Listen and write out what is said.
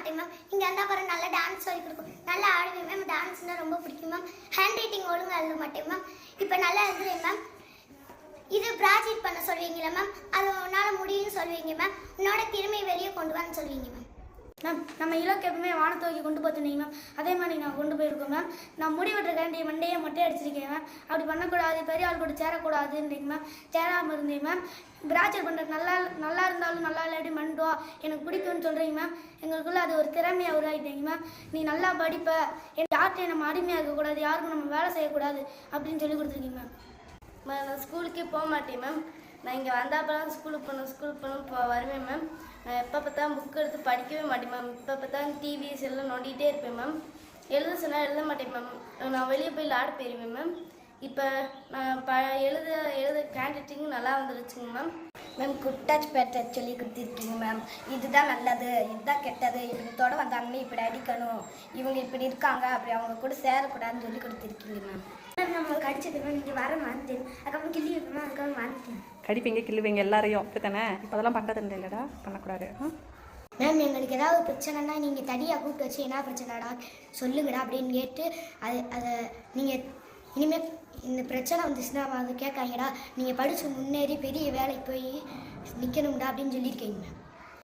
மாட்டேன் மேம் இங்கே இருந்தால் அப்புறம் நல்லா டான்ஸ் சொல்லி கொடுக்கும். நல்லா ஆடுவேன் மேம் டான்ஸ்னால் ரொம்ப பிடிக்கும் மேம் ஹேண்ட் ரைட்டிங் ஒழுங்காக எழுத மாட்டேன் மேம் இப்போ நல்லா எழுதுறேன் மேம் இது ப்ராஜெக்ட் பண்ண சொல்வீங்களா மேம் அது உன்னால் முடியும்னு சொல்வீங்க மேம் உன்னோட திறமை வெளியே கொண்டு வான்னு சொல்வீங்க மேம் மேம் நம்ம இலக்கு எப்பவுமே வானத்தோக்கி கொண்டு போத்துனீங்க மேம் அதே மாதிரி நான் கொண்டு போயிருக்கோம் மேம் நான் முடி வெட்டுறக்காண்டி மண்டையை மொட்டை அடிச்சிருக்கேன் மேம் அப்படி பண்ணக்கூடாது. பெரிய ஆள் கூட சேரக்கூடாதுன்றீங்க மேம் சேராமல் இருந்தேன் மேம் பிராச்சர் பண்ணுறது நல்லா நல்லா இருந்தாலும் நல்லா எனக்கு பிடிக்கும்னு சொல்கிறீங்க மேம் எங்களுக்குள்ள அது ஒரு திறமையாக உருவாகிட்டீங்க மேம் நீ நல்லா படிப்ப. என் யார்கிட்டையும் நம்ம அடிமையாக இருக்கக்கூடாது யாருக்கும் நம்ம வேலை செய்யக்கூடாது அப்படின்னு சொல்லி கொடுத்துருக்கீங்க மேம் மேம் நான் ஸ்கூலுக்கே போக மாட்டேன் மேம் நான் இங்கே வந்தாப்பெல்லாம் ஸ்கூலுக்கு போகணும் ஸ்கூலுக்கு போகணும் இப்போ வருவேன் மேம் நான் எப்போ பார்த்தா புக் எடுத்து படிக்கவே மாட்டேன் மேம் இப்போ பார்த்தா டிவி எல்லாம் நோண்டிகிட்டே இருப்பேன் மேம் எழுத சொன்னால் எழுத மாட்டேன் மேம் நான் வெளியே போய் விளாட போயிடுவேன் மேம் இப்போ நான் ப எழுத எழுத ஹேண்ட் ரைட்டிங் நல்லா வந்துருச்சுங்க ma'am ma'am good touch bad touch சொல்லி கொடுத்துருக்கீங்க மேம் இதுதான் நல்லது இதுதான் கெட்டது. இப்படி தொட வந்தாங்கன்னு இப்படி அடிக்கணும். இவங்க இப்படி இருக்காங்க அப்படி அவங்க கூட சேரக்கூடாதுன்னு சொல்லி கொடுத்துருக்கீங்க மேம் மேம் நம்மளுக்கு அடிச்சது மேம் இங்கே வர மறந்துட்டேன் அதுக்கப்புறம் கிள்ளி வைப்பேன் அதுக்கப்புறம் மறந்துட்டேன் கடிப்பீங்க கிள்ளுவீங்க எல்லாரையும். அப்படித்தானே? இப்போ அதெல்லாம் பண்ணுறது இல்லைடா. பண்ணக்கூடாது. ஆ? மேம் எங்களுக்கு ஏதாவது பிரச்சனைனா நீங்கள் தடியாக கூப்பிட்டு வச்சு என்ன பிரச்சனைடா? சொல்லுங்கடா அப்படின்னு கேட்டு அது அதை நீங்கள் இனிமேல் இந்த பிரச்சனை வந்துச்சுன்னா அதை கேட்காங்கடா. நீங்கள் படித்து முன்னேறி பெரிய வேலைக்கு போய் நிற்கணும்டா அப்படின்னு சொல்லியிருக்கீங்க. மேம்